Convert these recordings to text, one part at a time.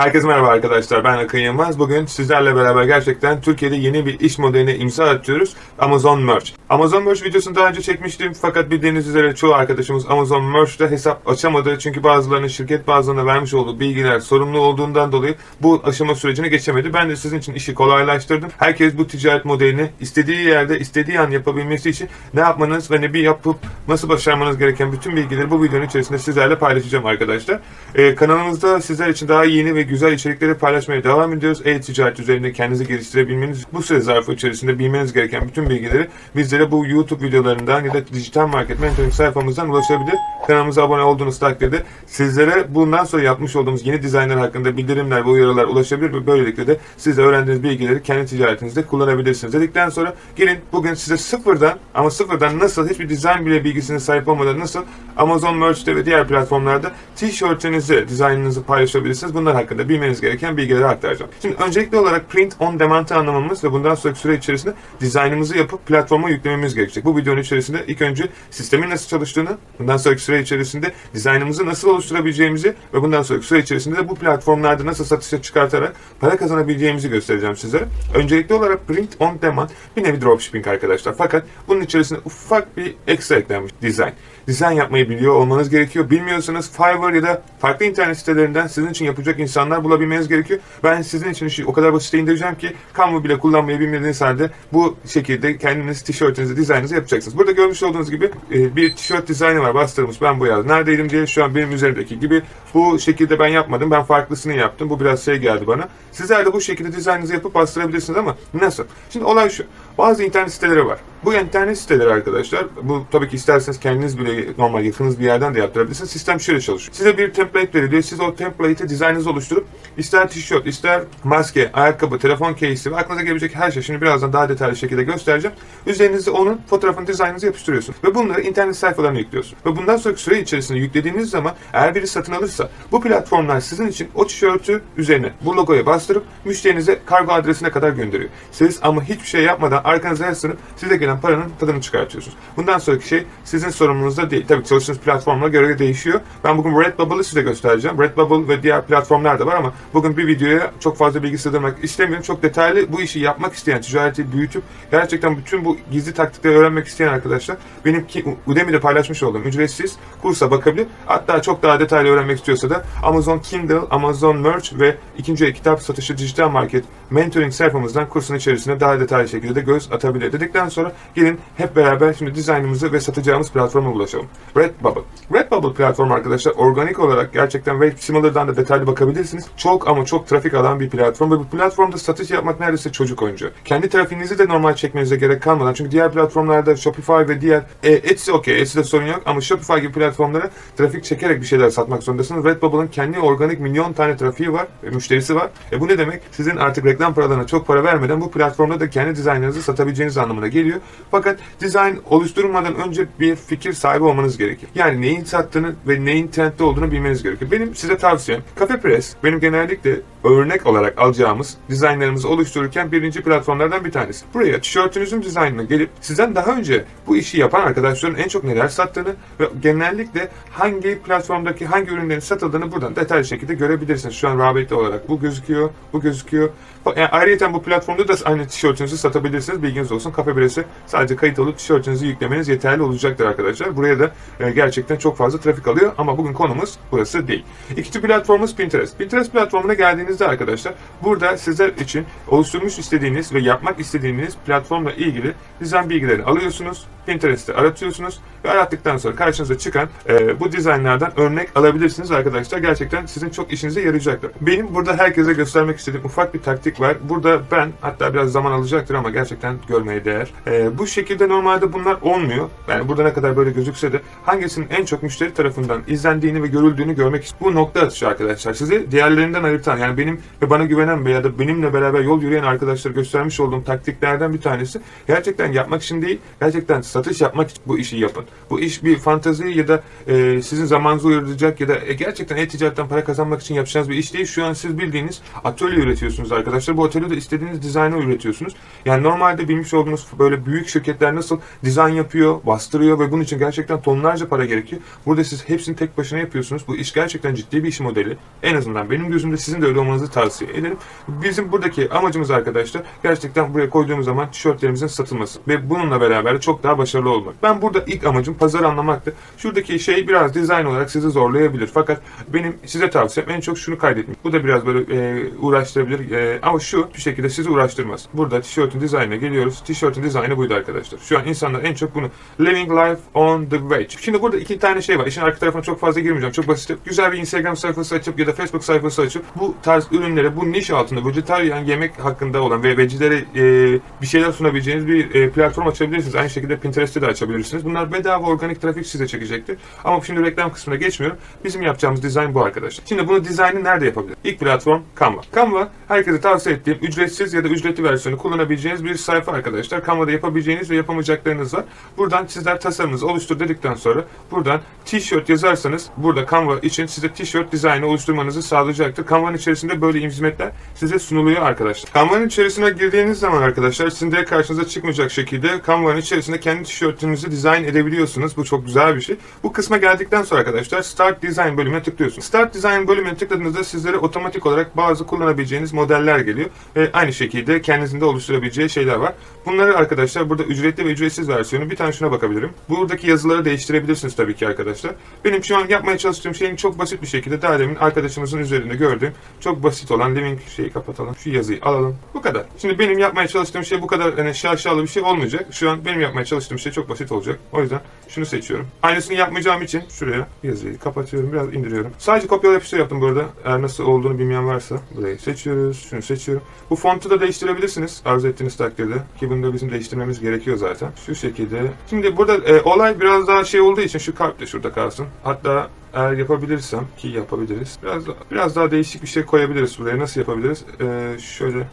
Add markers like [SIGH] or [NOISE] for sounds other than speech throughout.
Herkese merhaba arkadaşlar. Ben Akın Yılmaz. Bugün sizlerle beraber gerçekten Türkiye'de yeni bir iş modeline imza atıyoruz. Amazon Merch. Amazon Merch videosunu daha önce çekmiştim fakat bildiğiniz üzere çoğu arkadaşımız Amazon Merch'te hesap açamadı. Çünkü bazılarının şirket bazılarına vermiş olduğu bilgiler sorumlu olduğundan dolayı bu aşama sürecini geçemedi. Ben de sizin için işi kolaylaştırdım. Herkes bu ticaret modelini istediği yerde, istediği an yapabilmesi için ne yapmanız ve ne bir yapıp nasıl başarmanız gereken bütün bilgileri bu videonun içerisinde sizlerle paylaşacağım arkadaşlar. Ee, kanalımızda sizler için daha yeni ve güzel içerikleri paylaşmaya devam ediyoruz. E-ticaret üzerinde kendinizi geliştirebilmeniz, bu süre zarfı içerisinde bilmeniz gereken bütün bilgileri bizlere bu YouTube videolarından ya da dijital market mentoring sayfamızdan ulaşabilir. Kanalımıza abone olduğunuz takdirde sizlere bundan sonra yapmış olduğumuz yeni dizaynlar hakkında bildirimler ve uyarılar ulaşabilir ve böylelikle de siz de öğrendiğiniz bilgileri kendi ticaretinizde kullanabilirsiniz. Dedikten sonra gelin bugün size sıfırdan ama sıfırdan nasıl hiçbir dizayn bile bilgisine sahip olmadan nasıl Amazon Merch'te ve diğer platformlarda tişörtünüzü, dizaynınızı paylaşabilirsiniz. Bunlar hakkında bilmeniz gereken bilgileri aktaracağım. Şimdi öncelikli olarak print on demand'ı anlamamız ve bundan sonraki süre içerisinde dizaynımızı yapıp platforma yüklememiz gerekecek. Bu videonun içerisinde ilk önce sistemin nasıl çalıştığını, bundan sonraki süre içerisinde dizaynımızı nasıl oluşturabileceğimizi ve bundan sonraki süre içerisinde de bu platformlarda nasıl satışa çıkartarak para kazanabileceğimizi göstereceğim sizlere. Öncelikli olarak print on demand bir nevi dropshipping arkadaşlar. Fakat bunun içerisinde ufak bir ekstra eklenmiş dizayn. Dizayn yapmayı biliyor olmanız gerekiyor. Bilmiyorsanız Fiverr ya da farklı internet sitelerinden sizin için yapacak insanlar bulabilmeniz gerekiyor. Ben sizin için işi o kadar basite indireceğim ki Canva bile kullanmayı bilmediğiniz halde bu şekilde kendiniz tişörtünüzü, dizaynınızı yapacaksınız. Burada görmüş olduğunuz gibi e, bir tişört dizaynı var bastırılmış. Ben bu yaz neredeydim diye şu an benim üzerimdeki gibi bu şekilde ben yapmadım. Ben farklısını yaptım. Bu biraz şey geldi bana. Sizler de bu şekilde dizaynınızı yapıp bastırabilirsiniz ama nasıl? Şimdi olay şu. Bazı internet siteleri var. Bu internet siteleri arkadaşlar, bu tabii ki isterseniz kendiniz bile normal yakınız bir yerden de yaptırabilirsiniz. Sistem şöyle çalışıyor. Size bir template veriliyor. Siz o template'e dizaynınızı oluşturup ister tişört, ister maske, ayakkabı, telefon case'i ve aklınıza gelebilecek her şey. Şimdi birazdan daha detaylı şekilde göstereceğim. Üzerinize onun fotoğrafını, dizaynınızı yapıştırıyorsun. Ve bunları internet sayfalarına yüklüyorsun. Ve bundan sonraki süre içerisinde yüklediğiniz zaman eğer biri satın alırsa bu platformlar sizin için o tişörtü üzerine bu logoya bastırıp müşterinize kargo adresine kadar gönderiyor. Siz ama hiçbir şey yapmadan arkanıza yaslanıp size gelen paranın tadını çıkartıyorsunuz. Bundan sonraki şey sizin sorumluluğunuzda değil. Tabii çalıştığınız platformlara göre değişiyor. Ben bugün Redbubble'ı size göstereceğim. Redbubble ve diğer platformlar da var ama bugün bir videoya çok fazla bilgi sığdırmak istemiyorum. Çok detaylı bu işi yapmak isteyen, ticareti büyütüp gerçekten bütün bu gizli taktikleri öğrenmek isteyen arkadaşlar benim Udemy'de paylaşmış olduğum ücretsiz kursa bakabilir. Hatta çok daha detaylı öğrenmek istiyorsa da Amazon Kindle, Amazon Merch ve ikinci kitap satışı dijital market mentoring sayfamızdan kursun içerisine daha detaylı şekilde de göz atabilir. Dedikten sonra gelin hep beraber şimdi dizaynımızı ve satacağımız platforma ulaşalım. Redbubble. Redbubble platformu arkadaşlar organik olarak gerçekten Web Similar'dan da detaylı bakabilirsiniz. Çok ama çok trafik alan bir platform ve bu platformda satış yapmak neredeyse çocuk oyuncağı. Kendi trafiğinizi de normal çekmenize gerek kalmadan çünkü diğer platformlarda Shopify ve diğer e, Etsy okey Etsy'de sorun yok ama Shopify gibi platformlara trafik çekerek bir şeyler satmak zorundasınız. Redbubble'ın kendi organik milyon tane trafiği var, müşterisi var. E bu ne demek? Sizin artık reklam paralarına çok para vermeden bu platformda da kendi dizaynlarınızı satabileceğiniz anlamına geliyor. Fakat dizayn oluşturmadan önce bir fikir sahibi olmanız gerekiyor. Yani neyin sattığını ve neyin trendde olduğunu bilmeniz gerekiyor. Benim size tavsiyem Cafe Press benim genellikle örnek olarak alacağımız dizaynlarımızı oluştururken birinci platformlardan bir tanesi. Buraya tişörtünüzün dizaynına gelip sizden daha önce bu işi yapan arkadaşların en çok neler sattığını ve genellikle hangi platformdaki hangi ürünlerin satıldığını buradan detaylı şekilde görebilirsiniz. Şu an rabite olarak bu gözüküyor, bu gözüküyor. Yani ayrıca bu platformda da aynı tişörtünüzü satabilirsiniz. Bilginiz olsun. Kafe Press'e sadece kayıt olup tişörtünüzü yüklemeniz yeterli olacaktır arkadaşlar. Buraya da e, gerçekten çok fazla trafik alıyor ama bugün konumuz burası değil. İkinci platformumuz Pinterest. Pinterest platformuna geldiğinizde arkadaşlar burada sizler için oluşturmuş istediğiniz ve yapmak istediğiniz platformla ilgili dizayn bilgilerini alıyorsunuz. Pinterest'te aratıyorsunuz ve arattıktan sonra karşınıza çıkan e, bu dizaynlardan örnek alabilirsiniz arkadaşlar. Gerçekten sizin çok işinize yarayacaktır. Benim burada herkese göstermek istediğim ufak bir taktik var. Burada ben hatta biraz zaman alacaktır ama gerçekten görmeye değer. E, bu şekilde normalde bunlar olmuyor. Yani burada ne kadar böyle gözükse de hangisinin en çok müşteri tarafından izlendiğini ve görüldüğünü görmek istiyorum. Bu nokta atışı arkadaşlar. Sizi diğerlerinden ayırtan yani benim ve bana güvenen veya da benimle beraber yol yürüyen arkadaşlara göstermiş olduğum taktiklerden bir tanesi gerçekten yapmak için değil, gerçekten satış yapmak için bu işi yapın. Bu iş bir fantazi ya da e, sizin zamanınızı uyarlayacak ya da e, gerçekten e-ticaretten para kazanmak için yapacağınız bir iş değil. Şu an siz bildiğiniz atölye üretiyorsunuz arkadaşlar. Bu atölyede istediğiniz dizaynı üretiyorsunuz. Yani normalde normalde bilmiş olduğunuz böyle büyük şirketler nasıl dizayn yapıyor, bastırıyor ve bunun için gerçekten tonlarca para gerekiyor. Burada siz hepsini tek başına yapıyorsunuz. Bu iş gerçekten ciddi bir iş modeli. En azından benim gözümde sizin de öyle olmanızı tavsiye ederim. Bizim buradaki amacımız arkadaşlar gerçekten buraya koyduğumuz zaman tişörtlerimizin satılması ve bununla beraber çok daha başarılı olmak. Ben burada ilk amacım pazar anlamaktı. Şuradaki şey biraz dizayn olarak sizi zorlayabilir. Fakat benim size tavsiyem en çok şunu kaydetmek. Bu da biraz böyle e, uğraştırabilir e, ama şu bir şekilde sizi uğraştırmaz. Burada tişörtün dizaynına geliyoruz. Tişörtün dizaynı buydu arkadaşlar. Şu an insanlar en çok bunu Living Life on the Way. Şimdi burada iki tane şey var. İşin arka tarafına çok fazla girmeyeceğim. Çok basit. Güzel bir Instagram sayfası açıp ya da Facebook sayfası açıp bu tarz ürünlere bu niş altında vejetaryen yemek hakkında olan ve vegilere e, bir şeyler sunabileceğiniz bir e, platform açabilirsiniz. Aynı şekilde Pinterest'te de açabilirsiniz. Bunlar bedava organik trafik size çekecektir. Ama şimdi reklam kısmına geçmiyorum. Bizim yapacağımız dizayn bu arkadaşlar. Şimdi bunu dizaynı nerede yapabiliriz? İlk platform Canva. Canva herkese tavsiye ettiğim ücretsiz ya da ücretli versiyonu kullanabileceğiniz bir sayfa arkadaşlar. Canva'da yapabileceğiniz ve yapamayacaklarınız var. Buradan sizler tasarımınızı oluştur dedikten sonra buradan tişört yazarsanız burada Canva için size tişört dizaynı oluşturmanızı sağlayacaktır. Canva'nın içerisinde böyle hizmetler size sunuluyor arkadaşlar. Canva'nın içerisine girdiğiniz zaman arkadaşlar sizin de karşınıza çıkmayacak şekilde Canva'nın içerisinde kendi tişörtünüzü dizayn edebiliyorsunuz. Bu çok güzel bir şey. Bu kısma geldikten sonra arkadaşlar Start Design bölümüne tıklıyorsunuz. Start Design bölümüne tıkladığınızda sizlere otomatik olarak bazı kullanabileceğiniz modeller geliyor. Ve aynı şekilde kendinizin de oluşturabileceği şeyler. Bunları arkadaşlar burada ücretli ve ücretsiz versiyonu bir tane şuna bakabilirim. Buradaki yazıları değiştirebilirsiniz tabii ki arkadaşlar. Benim şu an yapmaya çalıştığım şeyin çok basit bir şekilde daha demin arkadaşımızın üzerinde gördüğüm çok basit olan living şeyi kapatalım. Şu yazıyı alalım. Bu kadar. Şimdi benim yapmaya çalıştığım şey bu kadar hani şaşalı bir şey olmayacak. Şu an benim yapmaya çalıştığım şey çok basit olacak. O yüzden şunu seçiyorum. Aynısını yapmayacağım için şuraya yazıyı kapatıyorum. Biraz indiriyorum. Sadece kopyala yapıştır yaptım bu arada. Eğer nasıl olduğunu bilmeyen varsa burayı seçiyoruz. Şunu seçiyorum. Bu fontu da değiştirebilirsiniz. Arzu ettiğiniz takdirde. Ki bunu da bizim değiştirmemiz gerekiyor zaten. Şu şekilde. Şimdi burada e, olay biraz daha şey olduğu için şu kalp de şurada kalsın. Hatta eğer yapabilirsem ki yapabiliriz. Biraz daha, biraz daha değişik bir şey koyabiliriz buraya. Nasıl yapabiliriz? E, şöyle.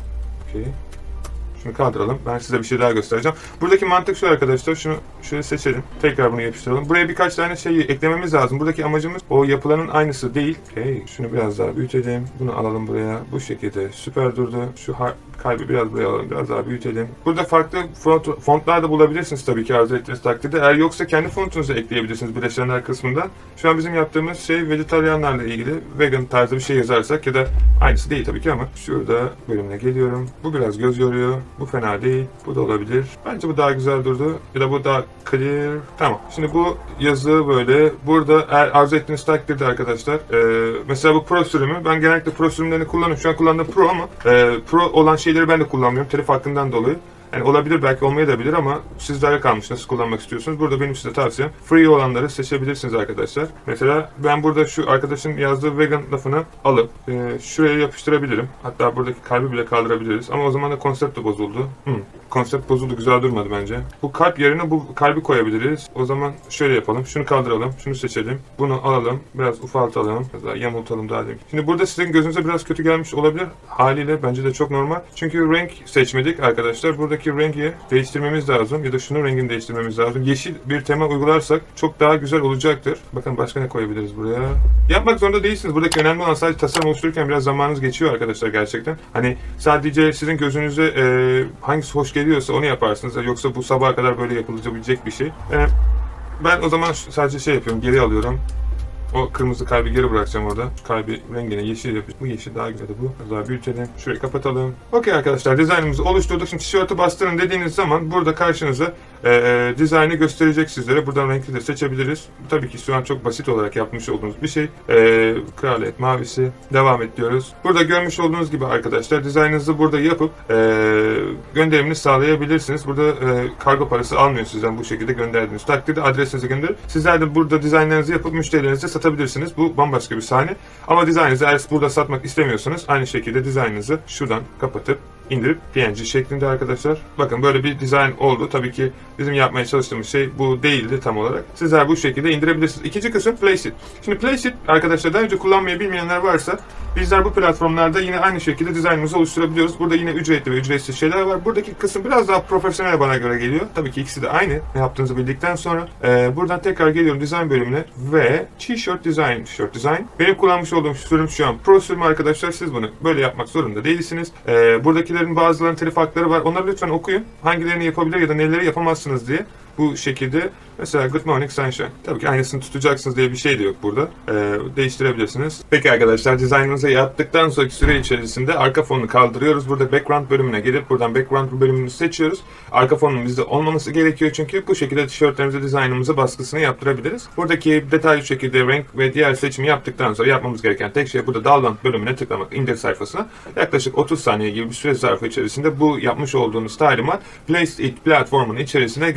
Okey. Şunu kaldıralım. Ben size bir şey daha göstereceğim. Buradaki mantık şu arkadaşlar. Şunu şöyle seçelim. Tekrar bunu yapıştıralım. Buraya birkaç tane şey eklememiz lazım. Buradaki amacımız o yapılanın aynısı değil. Okay. Şunu biraz daha büyütelim. Bunu alalım buraya. Bu şekilde süper durdu. Şu kalbi biraz buraya alalım. Biraz daha büyütelim. Burada farklı font, fontlar da bulabilirsiniz tabii ki arzu ettiğiniz takdirde. Eğer yoksa kendi fontunuzu ekleyebilirsiniz bileşenler kısmında. Şu an bizim yaptığımız şey vejetaryenlerle ilgili vegan tarzı bir şey yazarsak ya da aynısı değil tabii ki ama şurada bölümüne geliyorum. Bu biraz göz yoruyor. Bu fena değil. Bu da olabilir. Bence bu daha güzel durdu. Ya da bu daha clear. Tamam. Şimdi bu yazı böyle. Burada eğer arzu ettiğiniz takdirde arkadaşlar e, mesela bu pro sürümü ben genellikle pro sürümlerini kullanıyorum. Şu an kullandığım pro ama e, pro olan şeyleri ben de kullanmıyorum. Telif hakkından dolayı. Yani olabilir belki olmayabilir ama sizlere kalmış nasıl kullanmak istiyorsunuz. Burada benim size tavsiyem free olanları seçebilirsiniz arkadaşlar. Mesela ben burada şu arkadaşın yazdığı vegan lafını alıp e, şuraya yapıştırabilirim. Hatta buradaki kalbi bile kaldırabiliriz. Ama o zaman da konsept de bozuldu. Hmm, konsept bozuldu güzel durmadı bence. Bu kalp yerine bu kalbi koyabiliriz. O zaman şöyle yapalım. Şunu kaldıralım. Şunu seçelim. Bunu alalım. Biraz ufaltalım. Biraz daha yamultalım daha diyeyim. Şimdi burada sizin gözünüze biraz kötü gelmiş olabilir. Haliyle bence de çok normal. Çünkü renk seçmedik arkadaşlar. Buradaki rengi değiştirmemiz lazım. Ya da şunun rengini değiştirmemiz lazım. Yeşil bir tema uygularsak çok daha güzel olacaktır. Bakın başka ne koyabiliriz buraya? Yapmak zorunda değilsiniz. Buradaki önemli olan sadece tasarım oluştururken biraz zamanınız geçiyor arkadaşlar gerçekten. Hani sadece sizin gözünüze e, hangisi hoş geliyorsa onu yaparsınız. Yoksa bu sabaha kadar böyle yapılabilecek bir şey. E, ben o zaman sadece şey yapıyorum. Geri alıyorum. O kırmızı kalbi geri bırakacağım orada. Kalbi rengine yeşil yapacağım. Bu yeşil daha güzel bu. Daha büyütelim. Şurayı kapatalım. Okey arkadaşlar dizaynımızı oluşturduk. Şimdi tişörtü bastırın dediğiniz zaman burada karşınıza e, e, dizaynı gösterecek sizlere. Buradan renkli de seçebiliriz. Tabii ki şu an çok basit olarak yapmış olduğunuz bir şey. E, kraliyet mavisi. Devam et diyoruz. Burada görmüş olduğunuz gibi arkadaşlar dizaynınızı burada yapıp e, gönderimini sağlayabilirsiniz. Burada e, kargo parası almıyor sizden bu şekilde gönderdiğiniz takdirde adresinizi gönderir. Sizler de burada dizaynlarınızı yapıp müşterilerinize satabilirsiniz. Bu bambaşka bir sahne. Ama dizaynınızı eğer burada satmak istemiyorsanız aynı şekilde dizaynınızı şuradan kapatıp indirip PNG şeklinde arkadaşlar. Bakın böyle bir dizayn oldu. Tabii ki bizim yapmaya çalıştığımız şey bu değildi tam olarak. Sizler bu şekilde indirebilirsiniz. İkinci kısım Placeit. Şimdi Placeit arkadaşlar daha önce kullanmayı bilmeyenler varsa Bizler bu platformlarda yine aynı şekilde dizaynımızı oluşturabiliyoruz. Burada yine ücretli ve ücretsiz şeyler var. Buradaki kısım biraz daha profesyonel bana göre geliyor. Tabii ki ikisi de aynı ne yaptığınızı bildikten sonra. Ee, buradan tekrar geliyorum design bölümüne ve t-shirt design, tişört design. Benim kullanmış olduğum sürüm şu an Pro sürümü arkadaşlar. Siz bunu böyle yapmak zorunda değilsiniz. Ee, buradakilerin bazılarının telif hakları var. Onları lütfen okuyun. Hangilerini yapabilir ya da neleri yapamazsınız diye bu şekilde mesela Good Morning Sunshine. Tabii ki aynısını tutacaksınız diye bir şey de yok burada. Ee, değiştirebilirsiniz. Peki arkadaşlar dizaynımızı yaptıktan sonraki süre içerisinde arka fonunu kaldırıyoruz. Burada background bölümüne gelip buradan background bölümünü seçiyoruz. Arka fonun bizde olmaması gerekiyor çünkü bu şekilde tişörtlerimize dizaynımızı baskısını yaptırabiliriz. Buradaki detaylı şekilde renk ve diğer seçimi yaptıktan sonra yapmamız gereken tek şey burada download bölümüne tıklamak indir sayfasına. Yaklaşık 30 saniye gibi bir süre zarfı içerisinde bu yapmış olduğunuz talimat Place It platformunun içerisine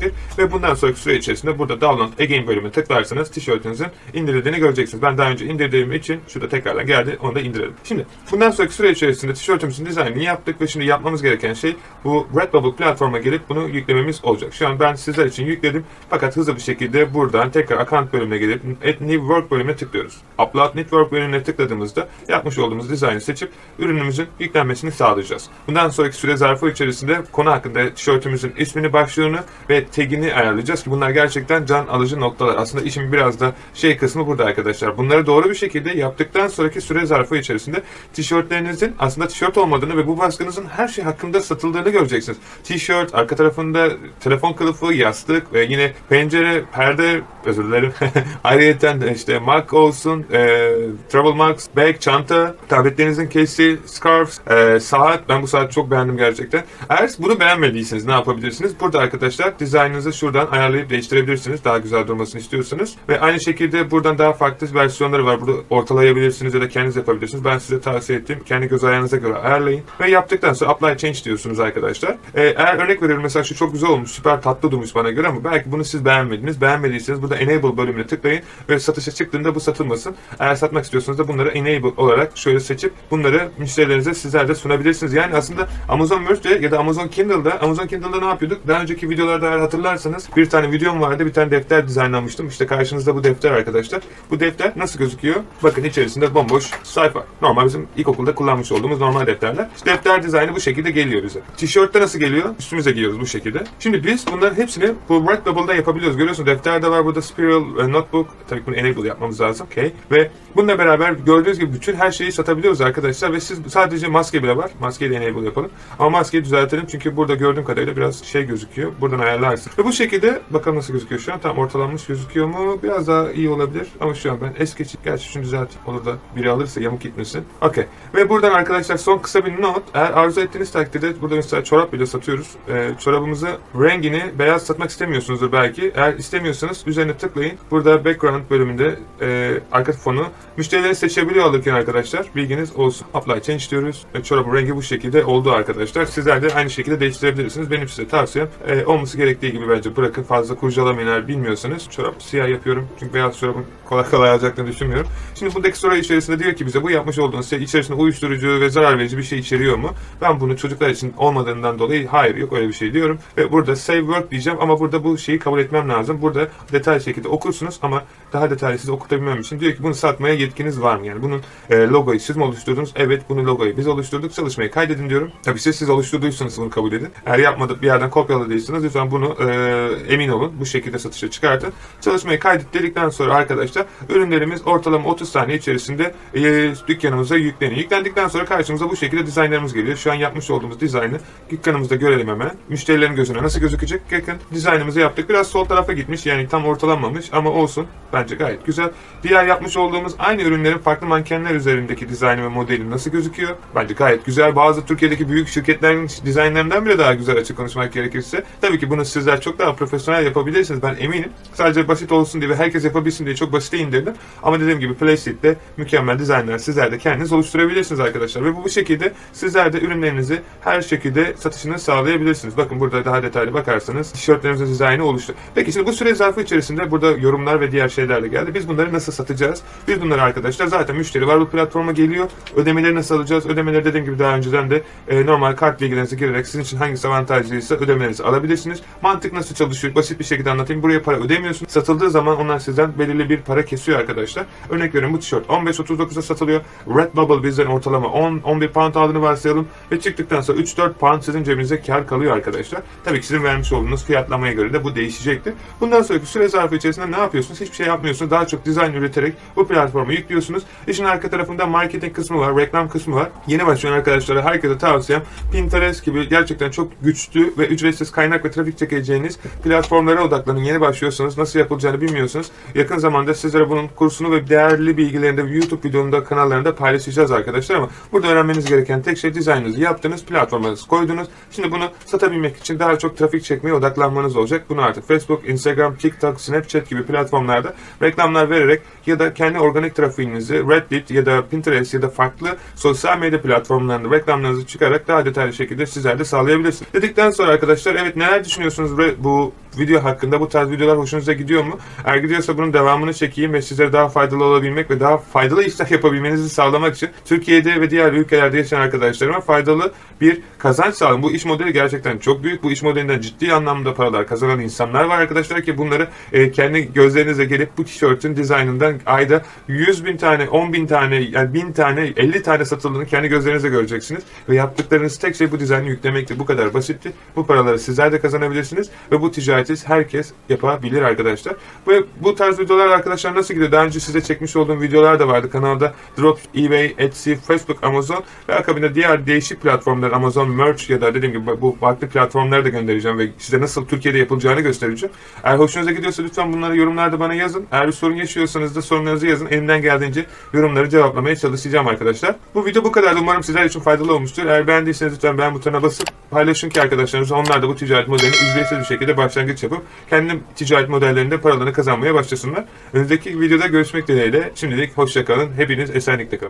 gönderilecektir. Ve bundan sonraki süre içerisinde burada Download Again bölümüne tıklarsanız tişörtünüzün indirildiğini göreceksiniz. Ben daha önce indirdiğim için şurada tekrardan geldi. Onu da indirelim. Şimdi bundan sonraki süre içerisinde tişörtümüzün dizaynını yaptık ve şimdi yapmamız gereken şey bu Redbubble platforma gelip bunu yüklememiz olacak. Şu an ben sizler için yükledim. Fakat hızlı bir şekilde buradan tekrar account bölümüne gelip Add New Work bölümüne tıklıyoruz. Upload Network bölümüne tıkladığımızda yapmış olduğumuz dizaynı seçip ürünümüzün yüklenmesini sağlayacağız. Bundan sonraki süre zarfı içerisinde konu hakkında tişörtümüzün ismini, başlığını ve tagini ayarlayacağız ki bunlar gerçekten can alıcı noktalar. Aslında işin biraz da şey kısmı burada arkadaşlar. Bunları doğru bir şekilde yaptıktan sonraki süre zarfı içerisinde tişörtlerinizin aslında tişört olmadığını ve bu baskınızın her şey hakkında satıldığını göreceksiniz. Tişört, arka tarafında telefon kılıfı, yastık ve yine pencere, perde, özür dilerim. [LAUGHS] Ayrıyeten işte Mac olsun, e, Travel Max, bag, çanta, tabletlerinizin kesi, scarf, e, saat. Ben bu saati çok beğendim gerçekten. Eğer bunu beğenmediyseniz ne yapabilirsiniz? Burada arkadaşlar dizaynınızı şuradan ayarlayıp değiştirebilirsiniz. Daha güzel durmasını istiyorsanız. Ve aynı şekilde buradan daha farklı versiyonları var. Burada ortalayabilirsiniz ya da kendiniz yapabilirsiniz. Ben size tavsiye ettiğim kendi göz ayarınıza göre ayarlayın. Ve yaptıktan sonra apply change diyorsunuz arkadaşlar. E, eğer örnek veriyorum mesela şu çok güzel olmuş, süper tatlı durmuş bana göre ama belki bunu siz beğenmediniz. Beğenmediyseniz burada enable bölümüne tıklayın ve satışa çıktığında bu satılmasın. Eğer satmak istiyorsanız da bunları enable olarak şöyle seçip bunları müşterilerinize sizler de sunabilirsiniz. Yani aslında Amazon Merch'te ya da Amazon Kindle'da Amazon Kindle'da ne yapıyorduk? Daha önceki videolarda eğer hatırlarsanız bir tane videom vardı. Bir tane defter dizaynlamıştım. İşte karşınızda bu defter arkadaşlar. Bu defter nasıl gözüküyor? Bakın içerisinde bomboş sayfa. Normal bizim ilkokulda kullanmış olduğumuz normal defterler. İşte defter dizaynı bu şekilde geliyor bize. Tişörtte nasıl geliyor? Üstümüze giyiyoruz bu şekilde. Şimdi biz bunların hepsini bu Redbubble'da yapabiliyoruz. Görüyorsunuz defter de var burada Spiral e, Notebook. Tabii ki bunu enable yapmamız lazım. Okay. Ve bununla beraber gördüğünüz gibi bütün her şeyi satabiliyoruz arkadaşlar ve siz sadece maske bile var. Maskeyi de enable yapalım. Ama maskeyi düzeltelim çünkü burada gördüğüm kadarıyla biraz şey gözüküyor. Buradan ayarlarsın. Ve bu şekilde bakalım nasıl gözüküyor şu an. Tam ortalanmış gözüküyor mu? Biraz daha iyi olabilir. Ama şu an ben es geçip gerçi şunu düzelteyim. Olur da biri alırsa yamuk gitmesin. Okey. Ve buradan arkadaşlar son kısa bir not. Eğer arzu ettiğiniz takdirde burada mesela çorap bile satıyoruz. Ee, çorabımızı rengini beyaz satmak istemiyorsunuzdur belki. Eğer istemiyorsanız üzerine tıklayın. Burada background bölümünde e, arka fonu müşterileri seçebiliyor alırken arkadaşlar. Bilginiz olsun. Apply change diyoruz. Ve çorabın rengi bu şekilde oldu arkadaşlar. Sizler de aynı şekilde değiştirebilirsiniz. Benim size tavsiyem e, olması gerektiği gibi bence bırakın. Fazla kurcalamayın eğer bilmiyorsanız. Çorap siyah yapıyorum. Çünkü beyaz çorabın kolay kolay alacaklarını düşünmüyorum. Şimdi buradaki soru içerisinde diyor ki bize bu yapmış olduğunuz şey içerisinde uyuşturucu ve zarar verici bir şey içeriyor mu? Ben bunu çocuklar için olmadığından dolayı hayır yok öyle bir şey diyorum. Ve burada save work diyeceğim ama burada bu şeyi kabul etmem lazım. Burada detaylı şekilde okursunuz ama daha detaylı size okutabilmem için diyor ki bunu satmaya yetkiniz var mı? Yani bunun e, logoyu siz mi oluşturdunuz? Evet bunu logoyu biz oluşturduk. Çalışmayı kaydedin diyorum. Tabii siz, siz oluşturduysanız bunu kabul edin. Eğer yapmadık bir yerden kopyaladıysanız lütfen bunu e, emin olun. Bu şekilde satışa çıkartın. Çalışmayı kaydet dedikten sonra arkadaşlar ürünlerimiz ortalama 30 saniye içerisinde e, dükkanımıza yükleniyor. Yüklendikten sonra karşımıza bu şekilde dizaynlarımız geliyor. Şu an yapmış olduğumuz dizaynı dükkanımızda görelim hemen. Müşterilerin gözüne nasıl gözükecek? Bakın dizaynımızı yaptık. Biraz sol tarafa gitmiş yani tam ortalanmamış ama olsun. Bence gayet güzel. Diğer yapmış olduğumuz aynı ürünlerin farklı mankenler üzerindeki dizaynı ve modeli nasıl gözüküyor? Bence gayet güzel. Bazı Türkiye'deki büyük şirketlerin dizaynlarından bile daha güzel açık konuşmak gerekirse. Tabii ki bunu sizler çok daha profesyonel yapabilirsiniz. Ben eminim. Sadece basit olsun diye ve herkes yapabilsin diye çok basite indirdim. Ama dediğim gibi Playseat'te mükemmel dizaynlar sizler de kendiniz oluşturabilirsiniz arkadaşlar. Ve bu, bu şekilde sizler de ürünlerinizi her şekilde satışını sağlayabilirsiniz. Bakın burada daha detaylı bakarsanız tişörtlerinizin dizaynı oluştu. Peki şimdi bu süre zarfı içerisinde burada yorumlar ve diğer şeyler hediyeler de geldi. Biz bunları nasıl satacağız? Biz bunları arkadaşlar zaten müşteri var bu platforma geliyor. Ödemeleri nasıl alacağız? Ödemeleri dediğim gibi daha önceden de e, normal kart bilgilerinizi girerek sizin için hangisi avantajlıysa ödemelerinizi alabilirsiniz. Mantık nasıl çalışıyor? Basit bir şekilde anlatayım. Buraya para ödemiyorsunuz. Satıldığı zaman onlar sizden belirli bir para kesiyor arkadaşlar. Örnek veriyorum bu tişört 15.39'a satılıyor. Redbubble bizden ortalama 10-11 pound aldığını varsayalım ve çıktıktan sonra 3-4 pound sizin cebinize kar kalıyor arkadaşlar. Tabii ki sizin vermiş olduğunuz fiyatlamaya göre de bu değişecektir. Bundan sonraki süre zarfı içerisinde ne yapıyorsunuz? Hiçbir şey yapmıyorsunuz. Daha çok dizayn üreterek bu platforma yüklüyorsunuz. İşin arka tarafında marketing kısmı var, reklam kısmı var. Yeni başlayan arkadaşlara herkese tavsiyem Pinterest gibi gerçekten çok güçlü ve ücretsiz kaynak ve trafik çekeceğiniz platformlara odaklanın. Yeni başlıyorsanız nasıl yapılacağını bilmiyorsunuz. Yakın zamanda sizlere bunun kursunu ve değerli bilgilerini de YouTube videomda kanallarında paylaşacağız arkadaşlar ama burada öğrenmeniz gereken tek şey dizaynınızı yaptınız, platformanızı koydunuz. Şimdi bunu satabilmek için daha çok trafik çekmeye odaklanmanız olacak. Bunu artık Facebook, Instagram, TikTok, Snapchat gibi platformlarda reklamlar vererek ya da kendi organik trafiğinizi Reddit ya da Pinterest ya da farklı sosyal medya platformlarında reklamlarınızı çıkarak daha detaylı şekilde sizler de sağlayabilirsiniz. Dedikten sonra arkadaşlar evet neler düşünüyorsunuz Re- bu video hakkında? Bu tarz videolar hoşunuza gidiyor mu? Eğer gidiyorsa bunun devamını çekeyim ve sizlere daha faydalı olabilmek ve daha faydalı işler yapabilmenizi sağlamak için Türkiye'de ve diğer ülkelerde yaşayan arkadaşlarıma faydalı bir kazanç sağlayın. Bu iş modeli gerçekten çok büyük. Bu iş modelinden ciddi anlamda paralar kazanan insanlar var arkadaşlar ki bunları e, kendi gözlerinize gelip bu tişörtün dizaynından ayda 100 bin tane, 10 bin tane, yani 1000 tane, 50 tane satıldığını kendi gözlerinizle göreceksiniz. Ve yaptıklarınız tek şey bu dizaynı yüklemekti. Bu kadar basitti. Bu paraları sizler de kazanabilirsiniz ve bu ticareti herkes yapabilir arkadaşlar. Ve bu tarz videolar arkadaşlar nasıl gidiyor? Daha önce size çekmiş olduğum videolar da vardı. Kanalda Drop, eBay, Etsy, Facebook, Amazon ve akabinde diğer değişik platformlar Amazon Merch ya da dediğim gibi bu farklı platformlara da göndereceğim ve size nasıl Türkiye'de yapılacağını göstereceğim. Eğer hoşunuza gidiyorsa lütfen bunları yorumlarda bana yazın. Eğer bir sorun yaşıyorsanız da sorunlarınızı yazın. Elimden geldiğince yorumları cevaplamaya çalışacağım arkadaşlar. Bu video bu kadar. Umarım sizler için faydalı olmuştur. Eğer beğendiyseniz lütfen beğen butonuna basıp paylaşın ki arkadaşlarınızla onlar da bu ticaret modelini ücretsiz bir şekilde başlangıç yapıp kendi ticaret modellerinde paralarını kazanmaya başlasınlar. Önümüzdeki videoda görüşmek dileğiyle. Şimdilik hoşçakalın. Hepiniz esenlikle kalın.